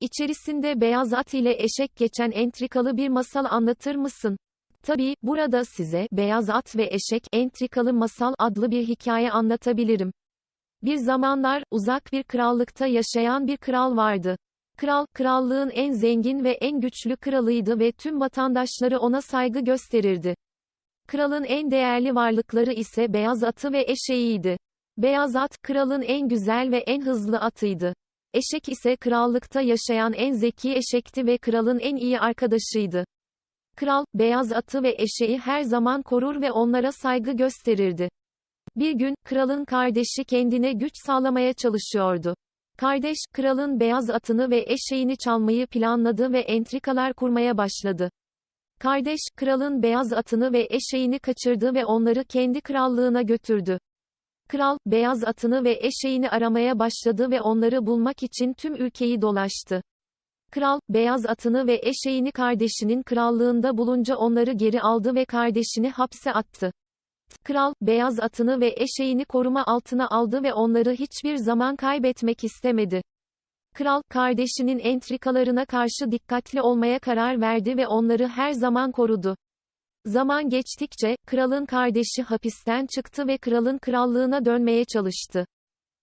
İçerisinde beyaz at ile eşek geçen entrikalı bir masal anlatır mısın? Tabii, burada size, Beyaz At ve Eşek, Entrikalı Masal adlı bir hikaye anlatabilirim. Bir zamanlar, uzak bir krallıkta yaşayan bir kral vardı. Kral, krallığın en zengin ve en güçlü kralıydı ve tüm vatandaşları ona saygı gösterirdi. Kralın en değerli varlıkları ise beyaz atı ve eşeğiydi. Beyaz at, kralın en güzel ve en hızlı atıydı. Eşek ise krallıkta yaşayan en zeki eşekti ve kralın en iyi arkadaşıydı. Kral, beyaz atı ve eşeği her zaman korur ve onlara saygı gösterirdi. Bir gün, kralın kardeşi kendine güç sağlamaya çalışıyordu. Kardeş, kralın beyaz atını ve eşeğini çalmayı planladı ve entrikalar kurmaya başladı. Kardeş, kralın beyaz atını ve eşeğini kaçırdı ve onları kendi krallığına götürdü. Kral, beyaz atını ve eşeğini aramaya başladı ve onları bulmak için tüm ülkeyi dolaştı. Kral, beyaz atını ve eşeğini kardeşinin krallığında bulunca onları geri aldı ve kardeşini hapse attı. Kral, beyaz atını ve eşeğini koruma altına aldı ve onları hiçbir zaman kaybetmek istemedi. Kral, kardeşinin entrikalarına karşı dikkatli olmaya karar verdi ve onları her zaman korudu. Zaman geçtikçe, kralın kardeşi hapisten çıktı ve kralın krallığına dönmeye çalıştı.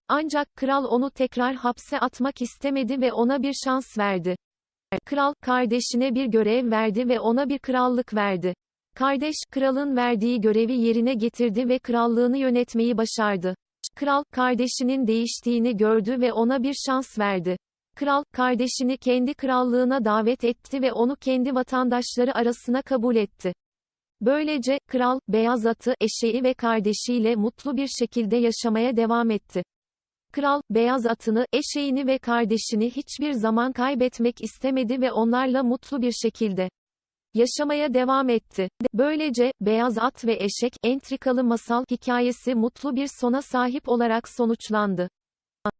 Ancak kral onu tekrar hapse atmak istemedi ve ona bir şans verdi. Kral, kardeşine bir görev verdi ve ona bir krallık verdi. Kardeş, kralın verdiği görevi yerine getirdi ve krallığını yönetmeyi başardı. Kral, kardeşinin değiştiğini gördü ve ona bir şans verdi. Kral, kardeşini kendi krallığına davet etti ve onu kendi vatandaşları arasına kabul etti. Böylece, kral, beyaz atı, eşeği ve kardeşiyle mutlu bir şekilde yaşamaya devam etti. Kral, beyaz atını, eşeğini ve kardeşini hiçbir zaman kaybetmek istemedi ve onlarla mutlu bir şekilde yaşamaya devam etti. Böylece, beyaz at ve eşek, entrikalı masal hikayesi mutlu bir sona sahip olarak sonuçlandı.